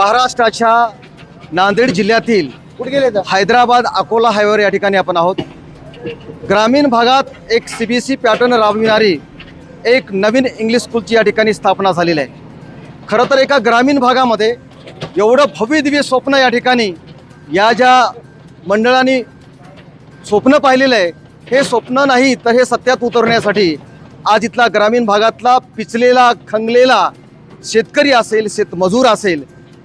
महाराष्ट्राच्या नांदेड जिल्ह्यातील कुठे गेले हैदराबाद अकोला हायवेवर या ठिकाणी आपण आहोत. ग्रामीण भागात एक सी बी सी पॅटर्न राबविणारी एक नवीन इंग्लिश स्कूलची या ठिकाणी स्थापना झालेली आहे. खरं तर एका ग्रामीण भागामध्ये एवढं भव्य दिव्य स्वप्न या ठिकाणी या ज्या मंडळांनी स्वप्न पाहिलेलं आहे हे स्वप्न नाही तर हे सत्यात उतरण्यासाठी आज इथला ग्रामीण भागातला पिचलेला खंगलेला शेतकरी असेल शेतमजूर असेल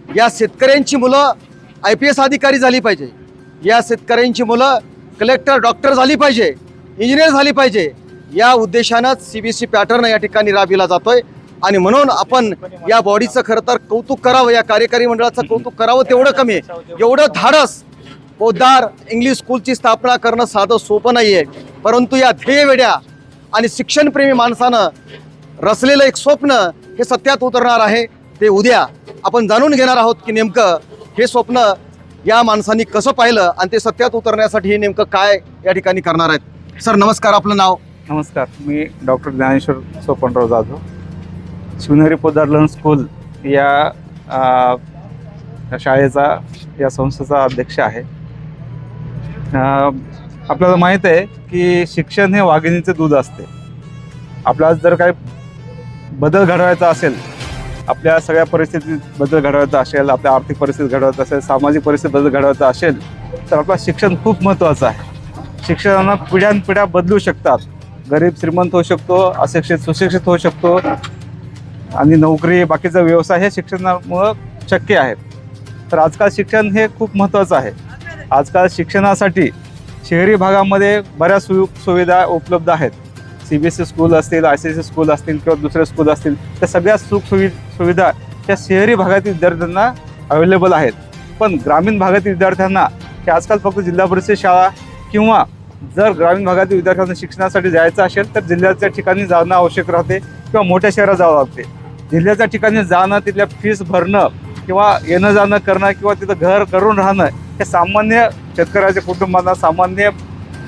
या शेतकऱ्यांची मुलं आय पी एस अधिकारी झाली पाहिजे. या शेतकऱ्यांची मुलं कलेक्टर डॉक्टर झाली पाहिजे. इंजिनियर झाली पाहिजे. या उद्देशानंच सी बी सी पॅटर्न या ठिकाणी राबविला जातोय. आणि म्हणून आपण या बॉडीचं खरं तर कौतुक करावं या कार्यकारी मंडळाचं कौतुक करावं तेवढं कमी आहे. एवढं धाडस पोद्दार इंग्लिश स्कूलची स्थापना करणं साधं सोपं नाही आहे परंतु या ध्येयवेड्या आणि शिक्षणप्रेमी माणसानं रचलेलं एक स्वप्न हे सत्यात उतरणार आहे. ते उद्या आपण जाणून घेणार आहोत की नेमकं हे स्वप्न या माणसांनी कसं पाहिलं आणि ते सत्यात उतरण्यासाठी हे नेमकं काय या ठिकाणी करणार आहेत. सर नमस्कार आपलं नाव? नमस्कार मी doctor Dnyaneshwar Sopanrao Jadhav. Shivneri Podar learn school या शाळेचा या संस्थेचा अध्यक्ष आहे. आपल्याला माहीत आहे की शिक्षण हे वाघिणीचे दूध असते. आपल्याला जर काही बदल घडवायचा असेल आपल्या सगळ्या परिस्थितीत बदल घडवायचा असेल आपल्या आर्थिक परिस्थिती घडवायचा असेल सामाजिक परिस्थिती बदल घडवायचा असेल तर आपलं शिक्षण खूप महत्त्वाचं आहे. शिक्षणानं पिढ्यानपिढ्या बदलू शकतात. गरीब श्रीमंत होऊ शकतो अशिक्षित सुशिक्षित होऊ शकतो आणि नोकरी बाकीचा व्यवसाय हे शिक्षणामुळं शक्य आहे. तर आजकाल शिक्षण हे खूप महत्त्वाचं आहे. आजकाल शिक्षणासाठी शहरी भागामध्ये बऱ्याच सु सुविधा उपलब्ध आहेत. C B S E school असतील I C S E school असतील किंवा दुसरे स्कूल असतील त्या सगळ्या सुख सुवि सुविधा त्या शहरी भागातील विद्यार्थ्यांना अवेलेबल आहेत. पण ग्रामीण भागातील विद्यार्थ्यांना हे आजकाल फक्त जिल्हा परिषद शाळा किंवा जर ग्रामीण भागातील विद्यार्थ्यांना शिक्षणासाठी जायचं असेल तर जिल्ह्याच्या ठिकाणी जाणं आवश्यक राहते किंवा मोठ्या शहरात जावं लागते. जिल्ह्याच्या ठिकाणी जाणं तिथल्या फीस भरणं किंवा येणं जाणं करणं किंवा तिथं घर करून राहणं हे सामान्य शेतकऱ्याच्या कुटुंबांना सामान्य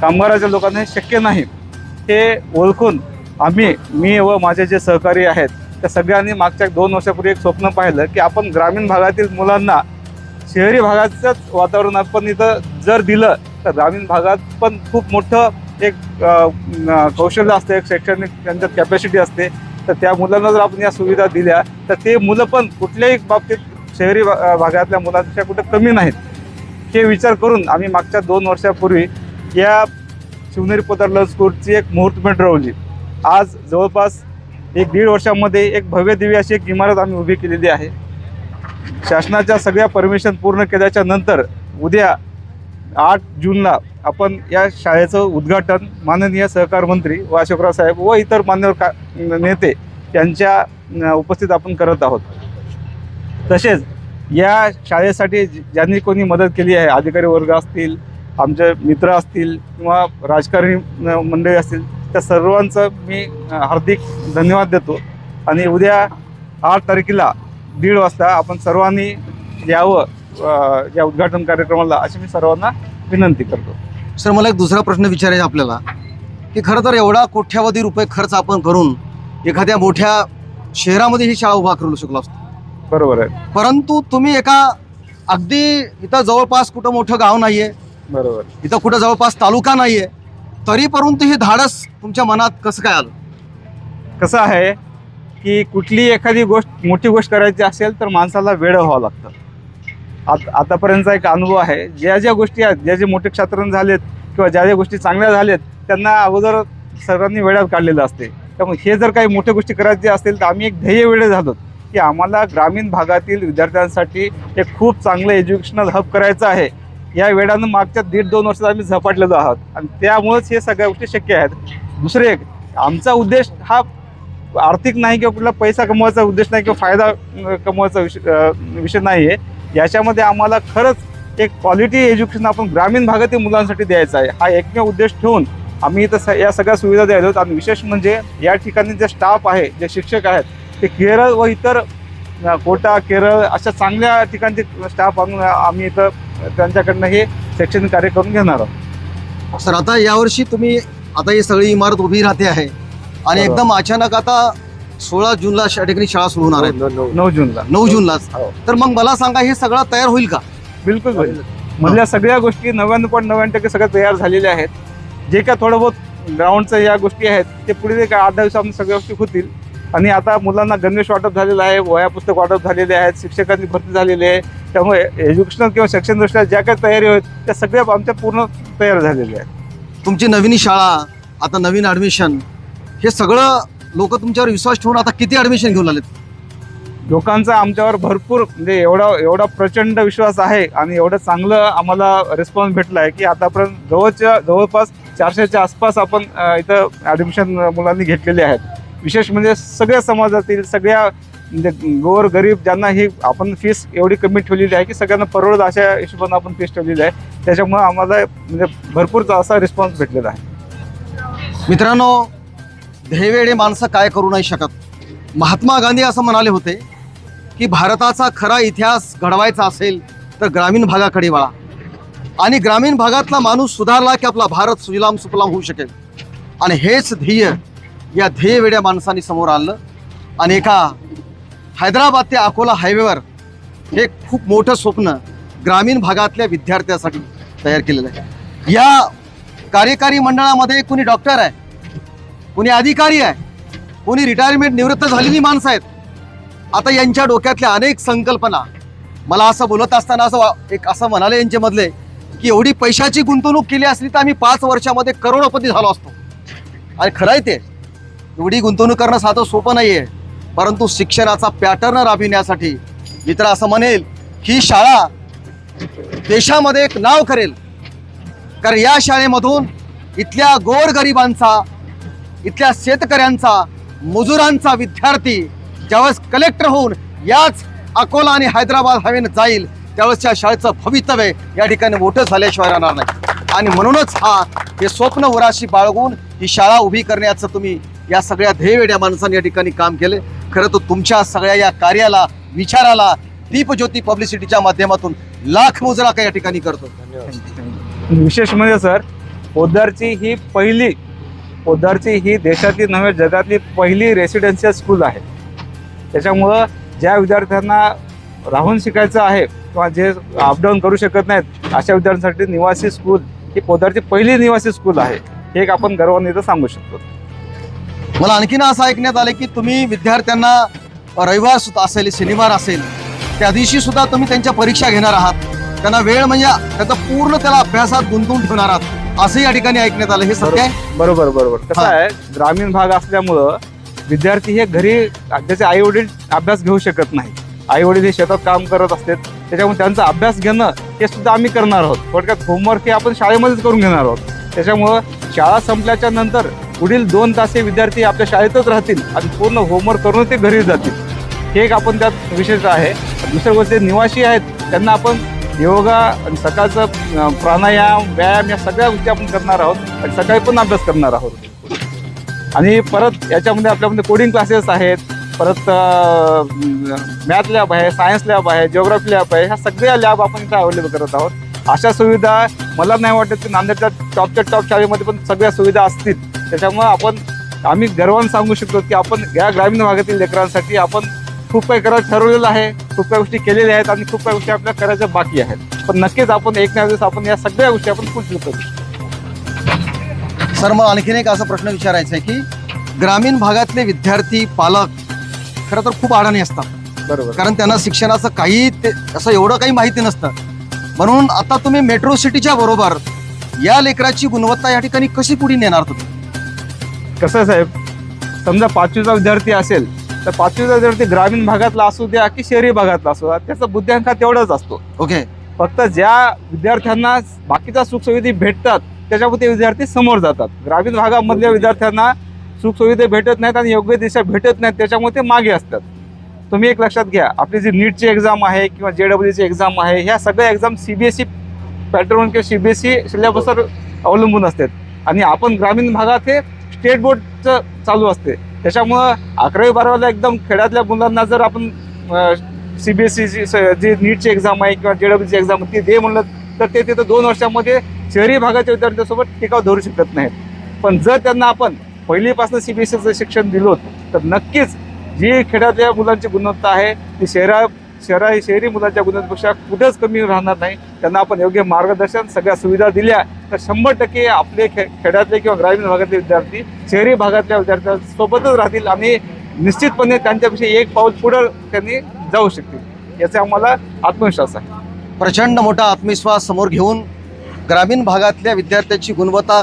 कामगाराच्या लोकांना हे शक्य नाही. हे ओळखून आम्ही मी व माझे जे सहकारी आहेत त्या सगळ्यांनी मागच्या दोन वर्षापूर्वी एक स्वप्न पाहिलं की आपण ग्रामीण भागातील मुलांना शहरी भागाचंच वातावरण आपण इथं जर दिलं तर ग्रामीण भागात पण खूप मोठं एक कौशल्य असतं एक शैक्षणिक त्यांच्यात कॅपॅसिटी असते. तर त्या मुलांना जर आपण या सुविधा दिल्या तर ते मुलं पण कुठल्याही बाबतीत शहरी भा- भागातल्या मुलांपेक्षा कुठं कमी नाहीत. हे विचार करून आम्ही मागच्या दोन वर्षापूर्वी या शिवनेरी पोतार लव स्कूलची एक मुहूर्तमेढ ठरवली आज जवळपास एक दीड वर्षामध्ये एक भव्य दिव्य अशी एक इमारत आम्ही उभी केलेली आहे. शासनाच्या सगळ्या परमिशन पूर्ण केल्याच्यानंतर उद्या आठ जूनला आपण या शाळेचं उद्घाटन माननीय सहकार मंत्री व अशोकराव साहेब व इतर मान्यवर का नेते यांच्या उपस्थित आपण करत आहोत. तसेच या शाळेसाठी ज्यांनी कोणी मदत केली आहे अधिकारी वर्ग असतील आमचे मित्र असतील किंवा राजकारणी मंडळी असतील त्या सर्वांचं मी हार्दिक धन्यवाद देतो. आणि उद्या आठ तारखेला दीड वाजता आपण सर्वांनी यावं या उद्घाटन कार्यक्रमाला अशी मी सर्वांना विनंती करतो. सर मला एक दुसरा प्रश्न विचारायचा आपल्याला की खरं तर एवढा कोट्यावधी रुपये खर्च आपण करून एखाद्या मोठ्या शहरामध्ये ही शाळा उभा करू शकलो असतो. बरोबर आहे. परंतु तुम्ही एका अगदी इथं जवळपास कुठं मोठं गाव नाहीये बरोबर. इथं कुठं जवळपास तालुका नाहीये तरी परंतु हे धाडस तुमच्या मनात कसं काय आलं? कसं आहे की कुठली एखादी गोष्ट मोठी गोष्ट करायची असेल तर माणसाला वेळ व्हावं लागतं. आत आतापर्यंतचा एक अनुभव आहे ज्या ज्या गोष्टी आहेत ज्या जे मोठे क्षात्रण झालेत किंवा ज्या ज्या गोष्टी चांगल्या झालेत त्यांना अगोदर सर्वांनी वेळात काढलेलं असते. त्यामुळे हे जर काही मोठ्या गोष्टी करायच्या असतील तर आम्ही एक ध्येय वेळे झालो की आम्हाला ग्रामीण भागातील विद्यार्थ्यांसाठी एक खूप चांगलं एज्युकेशनल हब करायचं आहे. या वेळानं मागच्या दीड दोन वर्षात आम्ही झपाटलेलो आहोत. आणि त्यामुळेच हे सगळ्या गोष्टी शक्य आहेत. दुसरे एक आमचा उद्देश हा आर्थिक नाही किंवा कुठला पैसा कमवायचा उद्देश नाही किंवा फायदा कमवायचा विषय विषय नाही आहे याच्यामध्ये आम्हाला खरंच एक क्वालिटी एज्युकेशन आपण ग्रामीण भागातील मुलांसाठी द्यायचं आहे. हा एकमेव उद्देश ठेवून आम्ही इथं स या सगळ्या सुविधा द्यायला आणि विशेष म्हणजे या ठिकाणी जे स्टाफ आहे जे शिक्षक आहेत ते केरळ व इतर कोटा केरळ अशा चांगल्या ठिकाणचे स्टाफ आणून आम्ही इथं त्यांच्याकडनं हे शैक्षणिक कार्य करून घेणार आहोत. सर आता यावर्षी तुम्ही आता ही सगळी इमारत उभी राहते आहे आणि. एकदम अचानक आता सोळा जूनला या ठिकाणी शाळा सुरू होणार आहे नऊ जूनला. नऊ जूनलाच हो. तर मग मला सांगा हे सगळं तयार होईल का? बिलकुल होईल. मधल्या सगळ्या गोष्टी नव्याण्णव पॉईंट नव्याण्णव टक्के सगळ्या तयार झालेल्या आहेत. जे काय थोडं बहुत ग्राउंडचं या गोष्टी आहेत ते पुढे काय आठ दहा दिवसात सगळ्या गोष्टी होतील आणि आता मुलांना गणवेश वाटप झालेलं आहे वया पुस्तक वाटप झालेले आहेत शिक्षकांची भरती झालेली आहे. त्यामुळे एज्युकेशनल किंवा शैक्षणिक दृष्ट्या ज्या काही तयारी होत त्या सगळ्या आमच्या पूर्ण तयार झालेल्या आहेत. तुमची नवीन शाळा आता नवीन ॲडमिशन हे सगळं लोक तुमच्यावर विश्वास ठेवून आता किती ॲडमिशन घेऊन आलेत? लोकांचा आमच्यावर भरपूर म्हणजे एवढा एवढा प्रचंड विश्वास आहे आणि एवढं चांगलं आम्हाला रिस्पॉन्स भेटला आहे की आतापर्यंत जवळच्या जवळपास चारशेच्या आसपास आपण इथं ॲडमिशन मुलांनी घेतलेले आहेत. विशेष म्हणजे सगळ्या समाजातील सगळ्या म्हणजे गोर गरीब ज्यांना ही आपण फीस एवढी कमी ठेवलेली आहे की सगळ्यांना परवडत अशा हिशोबानं आपण फीस ठेवलेली आहे. त्याच्यामुळे आम्हाला म्हणजे भरपूर असा रिस्पॉन्स भेटलेला आहे. मित्रांनो ध्येयवेडे माणसं काय करू नाही शकत? महात्मा गांधी असं म्हणाले होते की भारताचा खरा इतिहास घडवायचा असेल तर ग्रामीण भागाकडे वळा. आणि ग्रामीण भागातला माणूस सुधारला की आपला भारत सुजलाम सुफलाम होऊ शकेल. आणि हेच ध्येय या ध्येयवेड्या माणसांनी समोर आणलं. आणि एका हैदराबाद ते अकोला हायवेवर हे खूप मोठं स्वप्न ग्रामीण भागातल्या विद्यार्थ्यासाठी तयार केलेलं आहे. या कार्यकारी मंडळामध्ये कोणी डॉक्टर आहे कोणी अधिकारी आहे कोणी रिटायरमेंट निवृत्त झालेली माणसं आहेत आता यांच्या डोक्यातल्या अनेक संकल्पना. मला असं बोलत असताना असं एक असं म्हणाले यांच्यामधले की एवढी पैशाची गुंतवणूक केली असली तर आम्ही पाच वर्षामध्ये करोडपती झालो असतो. आणि खरं आहे ते. एवढी गुंतवणूक करणं साधं सोपं नाही आहे परंतु शिक्षणाचा पॅटर्न राबविण्यासाठी मित्र असं म्हणेल ही शाळा देशामध्ये एक नाव करेल. कारण या शाळेमधून इथल्या गोरगरिबांचा इथल्या शेतकऱ्यांचा मजुरांचा विद्यार्थी ज्यावेळेस कलेक्टर होऊन याच अकोला आणि हैदराबाद हवेनं जाईल त्यावेळेस या शाळेचं भवितव्य या ठिकाणी मोठं झाल्याशिवाय राहणार नाही. आणि म्हणूनच हा हे स्वप्न उराशी बाळगून ही शाळा उभी करण्याचं तुम्ही या सगळ्या ध्येयवेड्या माणसाने या ठिकाणी काम केले. खरं तर तुमच्या सगळ्या या कार्याला विचाराला दीपज्योती पब्लिसिटीच्या माध्यमातून लाख मुजरा या ठिकाणी करतो. विशेष म्हणजे सर पोद्दारची ही पहिली पोद्दारची ही देशातली नव्हे जगातली पहिली रेसिडेन्शियल स्कूल आहे. त्याच्यामुळं ज्या विद्यार्थ्यांना राहून शिकायचं आहे किंवा जे अपडाऊन करू शकत नाहीत अशा विद्यार्थ्यांसाठी निवासी स्कूल ही पोद्दारची पहिली निवासी स्कूल आहे. हे एक आपण गर्वाने सांगू शकतो. मला आणखीन असं ऐकण्यात आलं की तुम्ही विद्यार्थ्यांना रविवार सुद्धा असेल शनिवार असेल त्या दिवशी सुद्धा तुम्ही त्यांच्या परीक्षा घेणार आहात. त्यांना वेळ म्हणजे त्याचा पूर्ण त्याला अभ्यासात गुंतवून ठेवणार आहात. असं या ठिकाणी ऐकण्यात आलं. हे सत्य आहे? बरोबर बरोबर. कसं. आहे ग्रामीण भाग असल्यामुळं विद्यार्थी हे घरी त्याचे आई वडील अभ्यास घेऊ शकत नाही. आई वडील हे शेतात काम करत असतात. त्याच्यामुळे त्यांचा अभ्यास घेणं हे सुद्धा आम्ही करणार आहोत. थोडक्यात होमवर्क हे आपण शाळेमध्येच करून घेणार आहोत. त्याच्यामुळं शाळा संपल्याच्या नंतर पुढील दोन तास हे विद्यार्थी आपल्या शाळेतच राहतील आणि पूर्ण होमवर्क करून ते घरी जातील. हे एक आपण त्यात विशेष आहे. दुसरं गोष्ट निवासी आहेत त्यांना आपण योगा आणि सकाळचं प्राणायाम व्यायाम या सगळ्या गोष्टी आपण करणार आहोत आणि सकाळी पण अभ्यास करणार आहोत. आणि परत याच्यामध्ये आपल्यामध्ये कोडिंग क्लासेस आहेत. परत मॅथ लॅब आहे सायन्स लॅब आहे जिओग्राफी लॅब आहे ह्या सगळ्या लॅब आपण इथे अवेलेबल करत आहोत. अशा सुविधा मला नाही वाटत की नांदेडच्या टॉपच्या टॉप शाळेमध्ये पण सगळ्या सुविधा असतील. त्याच्यामुळे आपण आम्ही गर्वानं सांगू शकतो की आपण या ग्रामीण भागातील लेकरांसाठी आपण खूप काही करायचं ठरवलेलं आहे खूप काही गोष्टी केलेल्या आहेत आणि खूप काही गोष्टी आपल्या करायच्या बाकी आहेत. पण नक्कीच आपण एक ना दिवस आपण या सगळ्या गोष्टी आपण फुलफिल करू. सर मला आणखीन एक असा प्रश्न विचारायचा आहे की ग्रामीण भागातले विद्यार्थी पालक खरं तर खूप अडाणी असतात. बरोबर. कारण त्यांना शिक्षणाचं काही ते असं एवढं काही माहिती नसतं. म्हणून आता तुम्ही मेट्रो सिटीच्या बरोबर या लेकराची गुणवत्ता या ठिकाणी कशी पुढे नेणार तुम्ही? कसं साहेब? समजा पाचवीचा विद्यार्थी असेल तर पाचवीचा विद्यार्थी ग्रामीण भागातला असू द्या की शहरी भागातला असू द्या त्याचा बुद्ध्यांका तेवढाच असतो. ओके फक्त ज्या विद्यार्थ्यांना बाकीच्या सुखसुविधा भेटतात त्याच्यामुळे ते विद्यार्थी समोर जातात. ग्रामीण भागामधल्या विद्यार्थ्यांना सुखसुविधा भेटत नाहीत आणि योग्य दिशा भेटत नाहीत त्याच्यामुळे ते मागे असतात. तुम्ही एक लक्षात घ्या आपली जी नीटची एक्झाम आहे किंवा जे डब्ल्यूची एक्झाम आहे ह्या सगळ्या exam C B S E pattern किंवा सी बी एस ई सिलेबसवर अवलंबून असतात. आणि आपण ग्रामीण भागात हे स्टेट बोर्डचं चालू असते. त्याच्यामुळं अकरावी बारावीला एकदम खेड्यातल्या मुलांना जर आपण सी बी एस सीबीएसईची जी नीटची एक्झाम आहे किंवा जे डब्ल्यूची एक्झाम ती दे म्हणलं तर ते तिथं दोन वर्षामध्ये शहरी भागाच्या विद्यार्थ्यांसोबत टिकाव धरू शकत नाहीत. पण जर त्यांना आपण पहिलीपासून सी बी एस सीचं शिक्षण दिलो तर नक्कीच जी खेड्यातल्या मुलांची गुणवत्ता आहे ती शहरा शहरा शहरी मुलांच्या गुणवत्तेपेक्षा कुठेच कमी राहणार नाही. त्यांना आपण योग्य मार्गदर्शन सगळ्या सुविधा दिल्या तर शंभर टक्के आपले खे खेड्यातले किंवा ग्रामीण भागातले विद्यार्थी शहरी भागातल्या विद्यार्थ्यांसोबतच राहतील आणि निश्चितपणे त्यांच्यापेक्षा एक पाऊल पुढं त्यांनी जाऊ शकतील. याचा आम्हाला आत्मविश्वास आहे. प्रचंड मोठा आत्मविश्वास समोर घेऊन ग्रामीण भागातल्या विद्यार्थ्यांची गुणवत्ता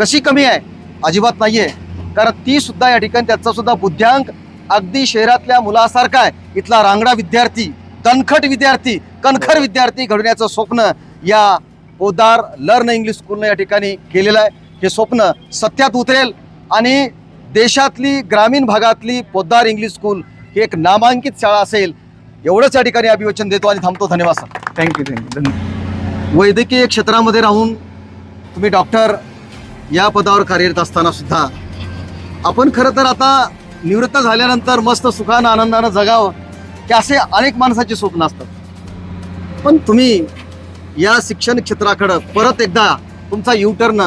कशी कमी आहे अजिबात नाही आहे कारण तीसुद्धा या ठिकाणी त्याचासुद्धा बुद्ध्यांक अगदी शहरातल्या मुलासारखा आहे. इथला रांगडा विद्यार्थी तणखट विद्यार्थी कणखर विद्यार्थी घडवण्याचं स्वप्न या पोदार लर्न इंग्लिश स्कूलनं या ठिकाणी केलेलं आहे. हे स्वप्न सत्यात उतरेल आणि देशातली ग्रामीण भागातली पोद्दार इंग्लिश स्कूल ही एक नामांकित शाळा असेल. एवढंच या ठिकाणी अभिवचन देतो आणि थांबतो. धन्यवाद सर. थँक्यू थँक्यू धन्यवाद. वैद्यकीय क्षेत्रामध्ये राहून तुम्ही डॉक्टर या पदावर कार्यरत असताना सुद्धा आपण खरं तर आता निवृत्त झाल्यानंतर मस्त सुखानं आनंदानं जगावं की असे अनेक माणसाचे स्वप्न असतात. पण तुम्ही या शिक्षण क्षेत्राकडं परत एकदा तुमचा युटर्न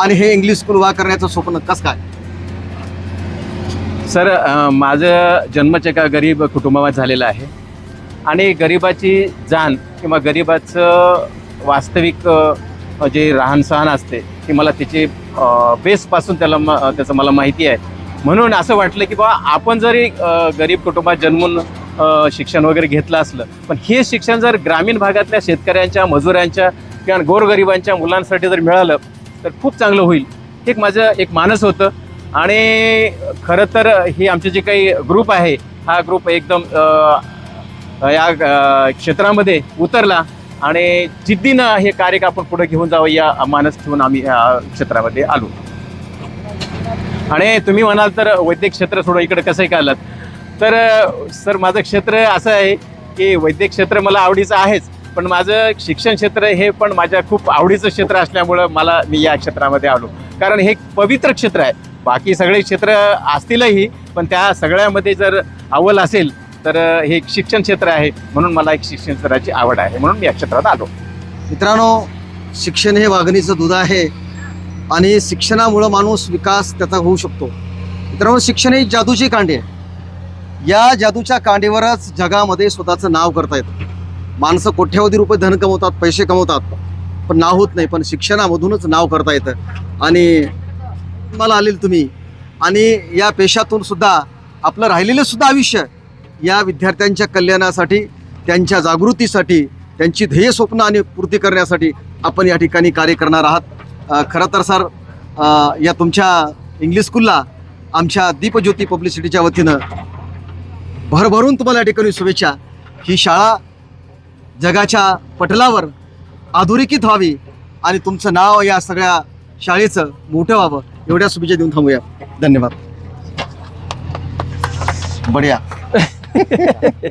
आणि हे इंग्लिश स्कूल वा करण्याचं स्वप्न कसं काय? सर माझं जन्मच एका गरीब कुटुंबामध्ये झालेलं आहे. आणि गरिबाची जाण किंवा गरिबाचं वास्तविक जे राहणसहान असते ती मला त्याची बेसपासून त्याला म त्याचं मला माहिती आहे. म्हणून असं वाटलं की बाबा आपण जरी गरीब कुटुंबात जन्मून शिक्षण वगैरे घेतलं असलं पण हे शिक्षण जर ग्रामीण भागातल्या शेतकऱ्यांच्या मजुरांच्या किंवा गोरगरिबांच्या मुलांसाठी जर मिळालं तर खूप चांगलं होईल. हे एक माझं एक मानस होतं. आणि खरं तर हे आमचे जे काही ग्रुप आहे हा ग्रुप एकदम या क्षेत्रामध्ये उतरला आणि जिद्दीनं हे कार्य आपण पुढे घेऊन जावं या मानस ठेवून आम्ही या क्षेत्रामध्ये आलो. आणि तुम्ही म्हणाल तर वैद्यक क्षेत्र सोडून इकडे कसं काय आलात? तर सर माझं क्षेत्र असं आहे की वैद्यक क्षेत्र मला आवडीचं आहेच पण माझं शिक्षण क्षेत्र हे पण माझ्या खूप आवडीचं क्षेत्र असल्यामुळं मला मी या क्षेत्रामध्ये आलो. कारण हे एक पवित्र क्षेत्र आहे. बाकी सगळे क्षेत्र असतीलही पण त्या सगळ्यामध्ये जर अव्वल असेल तर हे एक शिक्षण क्षेत्र आहे म्हणून मला एक शिक्षण क्षेत्राची आवड आहे म्हणून मी या क्षेत्रात आलो. मित्रांनो शिक्षण हे वाघणीचं दूध आहे. आणि शिक्षणामुळं माणूस विकास त्याचा होऊ शकतो. मित्रांनो शिक्षण ही जादूची कांडी आहे. या जादूच्या कांडीवरच जगामध्ये स्वतःचं नाव करता येतं. माणसं कोट्यावधी रुपये धन कमवतात पैसे कमवतात पण नाव होत नाही पण शिक्षणामधूनच नाव करता येतं. आणि मला आलेल तुम्ही. आणि या पेशातून सुद्धा आपलं राहिलेलं सुद्धा आयुष्य या विद्यार्थ्यांच्या कल्याणासाठी त्यांच्या जागृतीसाठी त्यांची ध्येय स्वप्न आणि पूर्ती करण्यासाठी आपण या ठिकाणी कार्य करणार आहात. खरं तर सर या तुमच्या इंग्लिश स्कूलला आमच्या दीपज्योती पब्लिसिटीच्या वतीनं भरभरून तुम्हाला या ठिकाणी शुभेच्छा. ही शाळा जगाच्या पटलावर अधोरेखित व्हावी आणि तुमचं नाव या सगळ्या शाळेचं मोठं व्हावं. एवढ्या शुभेच्छा देऊन थांबूया. धन्यवाद. बढिया.